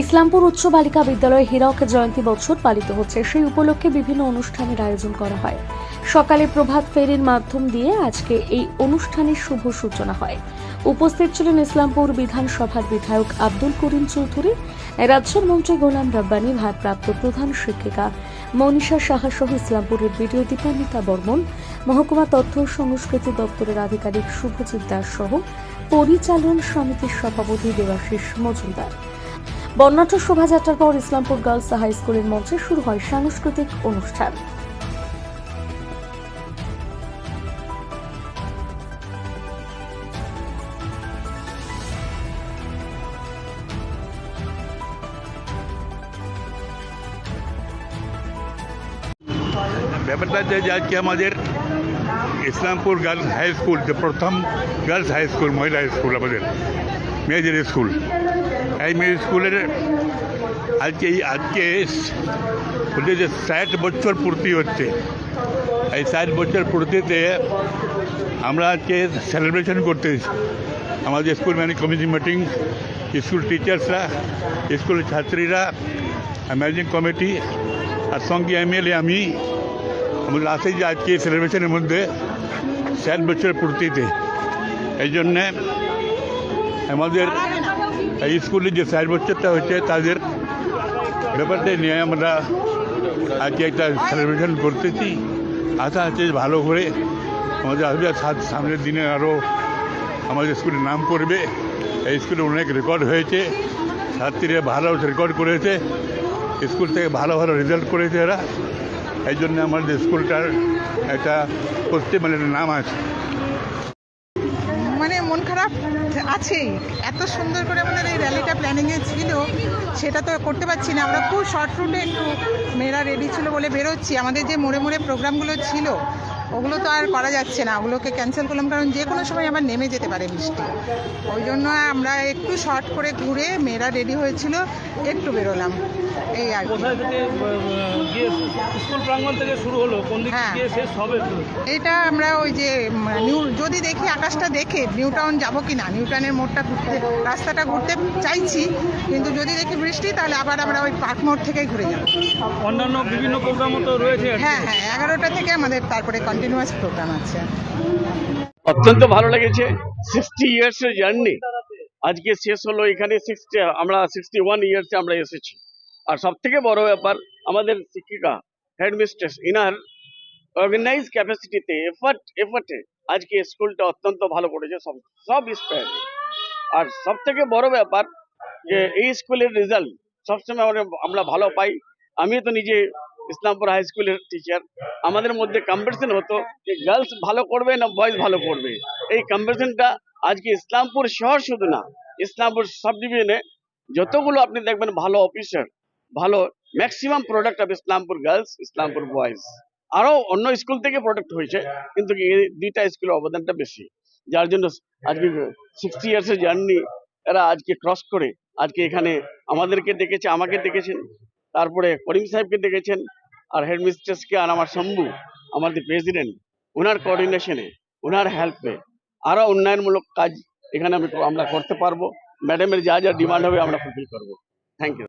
ইসলামপুর উচ্চ বালিকা বিদ্যালয়ে হীরক জয়ন্তী বছর পালিত হচ্ছে। সেই উপলক্ষে বিভিন্ন অনুষ্ঠানের আয়োজন করা হয়। সকালে প্রভাত ফেরির মাধ্যম দিয়ে আজকে এই অনুষ্ঠানের শুভ সূচনা হয়। উপস্থিত ছিলেন ইসলামপুর বিধানসভার বিধায়ক আব্দুল করিম চৌধুরী, রাজ্যের মন্ত্রী গোলাম রব্বানী, ভারপ্রাপ্ত প্রধান শিক্ষিকা মনীষা সাহা সহ ইসলামপুরের বিডিও দীপান্বিতা বর্মন, মহকুমা তথ্য সংস্কৃতি দপ্তরের আধিকারিক শুভজিৎ দাস সহ পরিচালন সমিতির সভাপতি দেবাশিস মজুমদার। বর্ণাঢ্য শোভাযাত্রার পর ইসলামপুর গার্লস হাই স্কুলের মঞ্চে শুরু হয় সাংস্কৃতিক অনুষ্ঠান। ব্যাপারটা হচ্ছে যে আজকে আমাদের ইসলামপুর গার্লস হাই স্কুল, যে প্রথম গার্লস হাই স্কুল, মহিলা হাই স্কুল আমাদের, মেয়েদের স্কুল। মেয়েদের স্কুলের আজকে এই আজকে বলছে যে ষাট বছর পূর্তি হচ্ছে। এই ষাট বছর পূর্তিতে আমরা আজকে সেলিব্রেশন করতে আমাদের school manage committee meeting school টিচার্সরা স্কুলের ছাত্রীরা ম্যানেজিং কমিটি আর সঙ্গে এমএলএ আমি। আমাদের আছে যে আজকে সেলিব্রেশনের মধ্যে ষাট বছরের পূর্তিতে। এই জন্যে আমাদের স্কুলে যে ষাট বছরটা হচ্ছে তাদের ব্যাপারটা নিয়ে আমরা আজকে একটা সেলিব্রেশন করতেছি। আশা আছে ভালো করে আমাদের আসবে সামনের দিনে আরও আমাদের স্কুলের নাম করবে এই স্কুলে অনেক রেকর্ড হয়েছে। ছাত্রীরা ভালো রেকর্ড করেছে। স্কুল থেকে ভালো ভালো রেজাল্ট করেছে এরা। এই জন্য আমাদের স্কুলটার একটা করতে মানে নাম আছে। মানে মন খারাপ আছেই। এত সুন্দর করে আমাদের এই র্যালিটা প্ল্যানিংয়ে ছিল, সেটা তো করতে পারছি না। আমরা খুব শর্ট রুটে একটু মেয়েরা রেডি ছিল বলে বেরোচ্ছি। আমাদের যে মোড়ে মোড়ে প্রোগ্রামগুলো ছিল ওগুলো তো আর করা যাচ্ছে না। ওগুলোকে ক্যান্সেল করলাম কারণ যে কোনো সময় আবার নেমে যেতে পারে বৃষ্টি। ওই জন্য আমরা একটু শর্ট করে ঘুরে মেয়েরা রেডি হয়েছিল একটু বেরোলাম। এই আর হ্যাঁ। এটা আমরা ওই যে নিউ যদি দেখি আকাশটা দেখে নিউ টাউন যাব কি না নিউ টাউনের মোড়টা ঘুরতে রাস্তাটা ঘুরতে চাইছি কিন্তু যদি দেখি বৃষ্টি তাহলে আবার আমরা ওই পার্ক মোড় থেকেই ঘুরে যাব। অন্যান্য বিভিন্ন প্রোগ্রামও তো রয়েছে হ্যাঁ হ্যাঁ এগারোটা থেকে আমাদের তারপরে কন্টিনিউয়াস প্রোগ্রাম আছে। অত্যন্ত ভালো লেগেছে। সিক্সটি ইয়ার্স এর জার্নি আজকে শেষ হলো এখানে সিক্সটি আমরা সিক্সটি ওয়ান ইয়ার্সে আমরা এসেছি। আর সব থেকে বড় ব্যাপার, আমাদের শিক্ষিকা হেডমিস্ট্রেস ইনার অর্গানাইজ ক্যাপাসিটিতে এফার্ট এফার্টে আজকে স্কুলটা অত্যন্ত ভালো করেছে, সব সব স্পেয়ারে আর সব থেকে বড় ব্যাপার যে এই স্কুলের রেজাল্ট সবসময় আমরা ভালো পাই। আমি তো নিজে ইসলামপুর হাই স্কুলের টিচার আমাদের মধ্যে কম্পিটিশন হতো যে গার্লস ভালো করবে না বয়েজ ভালো করবে? এই কম্পিটিশনটা আজকে ইসলামপুর শহর শুধু না, ইসলামপুর সাব ডিভিশনে যতগুলো আপনি দেখবেন ভালো অফিসার ভালো maximum product of Islampur girls Islampur boys আরও অন্য স্কুল থেকে প্রোডাক্ট হয়েছে, কিন্তু এই দুইটা স্কুলের অবদানটা বেশি। যার জন্য আজকে সিক্সটি ইয়ার্সের জার্নি এরা আজকে ক্রস করে, আজকে এখানে আমাদেরকে দেখেছে, আমাকে ডেকেছেন তারপরে করিম সাহেবকে ডেকেছেন আর হেডমিস্ট্রেসকে আর আমার শম্ভু, আমাদের প্রেসিডেন্ট ওনার কোঅর্ডিনেশনে ওনার হেল্পে আরও উন্নয়নমূলক কাজ এখানে আমি আমরা করতে পারব। ম্যাডামের যা যা ডিমান্ড হবে আমরা ফুলফিল করব। Thank you